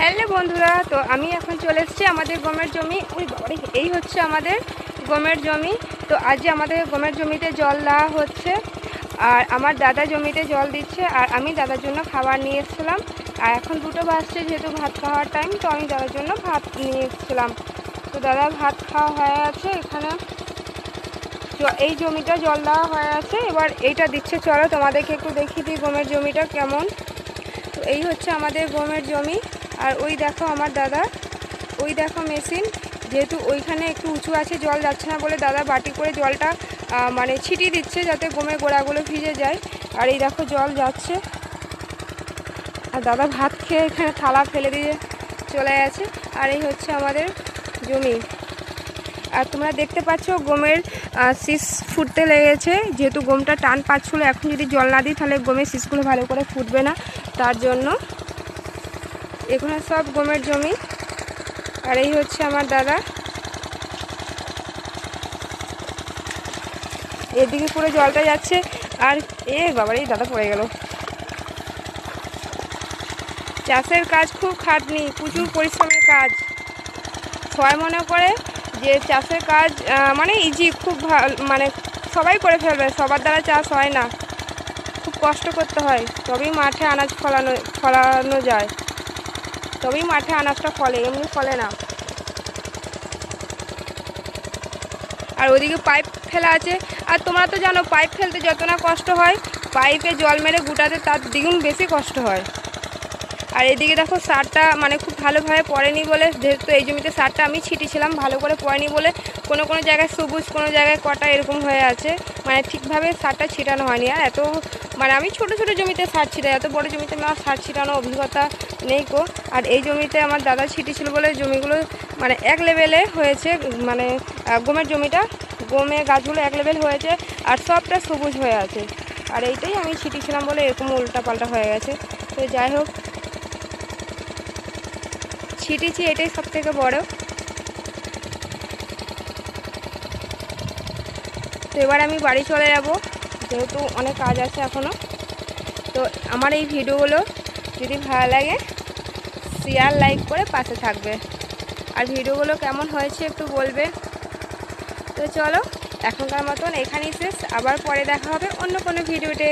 Hello বন্ধুরা, তো আমি এখন চলে এসেছি আমাদের গমের জমি। ওই এই হচ্ছে আমাদের গমের জমি। তো আজ আমাদের গমের জমিতে জল দেওয়া হচ্ছে। আর আমার দাদা জমিতে জল দিচ্ছে, আর আমি দাদার জন্য খাবার নিয়ে এসেছিলাম। আর এখন দুটো বাজছে, যেহেতু ভাত খাওয়ার টাইম তো আমি দাদার জন্য ভাত নিয়ে এসেছিলাম। তো দাদা, ভাত খাওয়া হয়ে আছে এখানে। এই জমিটা জল দেওয়া হয়ে আছে এবার এইটা দিচ্ছে, চলো তোমাদেরকে একটু দেখিয়ে দিই গমের জমিটা কেমন। তো এই হচ্ছে আমাদের গমের জমি, আর ওই দেখো আমার দাদা, ওই দেখো মেশিন, যেহেতু ওইখানে একটু উঁচু আছে, জল যাচ্ছে না বলে দাদা বাটি করে জলটা মানে ছিটিয়ে দিচ্ছে যাতে গমের গোড়াগুলো ভিজে যায়, আর এই দেখো জল যাচ্ছে। আর দাদা ভাত খেয়ে এখানে থালা ফেলে দিয়ে চলে গেছে, আর এই হচ্ছে আমাদের জমি। আর তোমরা দেখতে পাচ্ছ গমের শীষ ফুটতে লেগেছে। যেহেতু গমটা টান পাচ্ছিলো, এখন যদি জল না দিই, তাহলে গমের শীষগুলো ভালো করে ফুটবে না। তার জন্য এখানে সব গমের জমি। আর এই হচ্ছে আমার দাদা। এদিকে পুরো জলটা যাচ্ছে। আর এ বাবার, এই দাদা পড়ে গেল। চাষের কাজ খুব খাটনি, প্রচুর পরিশ্রমের কাজ। সবাই মনে করে যে চাষের কাজ মানে ইজি খুব ভালো মানে সবাই করে ফেলবে, সবার দ্বারা চাষ হয় না। খুব কষ্ট করতে হয়, তবেই মাঠে আনাজ ফলানো ফলানো যায়। তবেই মাঠে আনাজটা ফলে, এমনি ফলে না। আর ওদিকে পাইপ ফেলা আছে, আর তোমরা তো জানো, পাইপ ফেলতে যত না কষ্ট হয়, পাইপে জল মেরে গুটাতে তার দ্বিগুণ বেশি কষ্ট হয়। আর এদিকে দেখো সারটা মানে খুব ভালোভাবে পড়েনি বলে, যেহেতু এই জমিতে সারটা আমি ছিটিয়েছিলাম ভালো করে পড়েনি বলে কোনো কোনো জায়গায় সবুজ, কোনো জায়গায় কটা এরকম হয়ে আছে মানে ঠিকভাবে সারটা ছিটানো হয়নি। আর এত মানে আমি ছোট ছোট জমিতে সার ছিটাই, এত বড় জমিতে আমার সার ছিটানো অভিজ্ঞতা নেই কো আর এই জমিতে আমার দাদা ছিটিয়েছিল বলে জমিগুলো মানে এক লেভেলে হয়েছে মানে গমের জমিটা গমের গাছগুলো এক লেভেল হয়েছে, আর সবটা সবুজ হয়ে আছে। আর এইটাই আমি ছিটিয়েছিলাম বলে এরকম উল্টা পাল্টা হয়ে গেছে। তো যাই হোক ছিটিয়েছি এটাই সব থেকে বড়। তো এবার আমি বাড়ি চলে যাব, যেহেতু অনেক কাজ আছে এখনও তো আমার এই ভিডিওগুলো যদি ভালো লাগে শেয়ার লাইক করে পাশে থাকবে। আর ভিডিওগুলো কেমন হয়েছে একটু বলবে? তো চলো, এখনকার মতন এখানেই শেষ। আবার পরে দেখা হবে অন্য কোনো ভিডিওতে।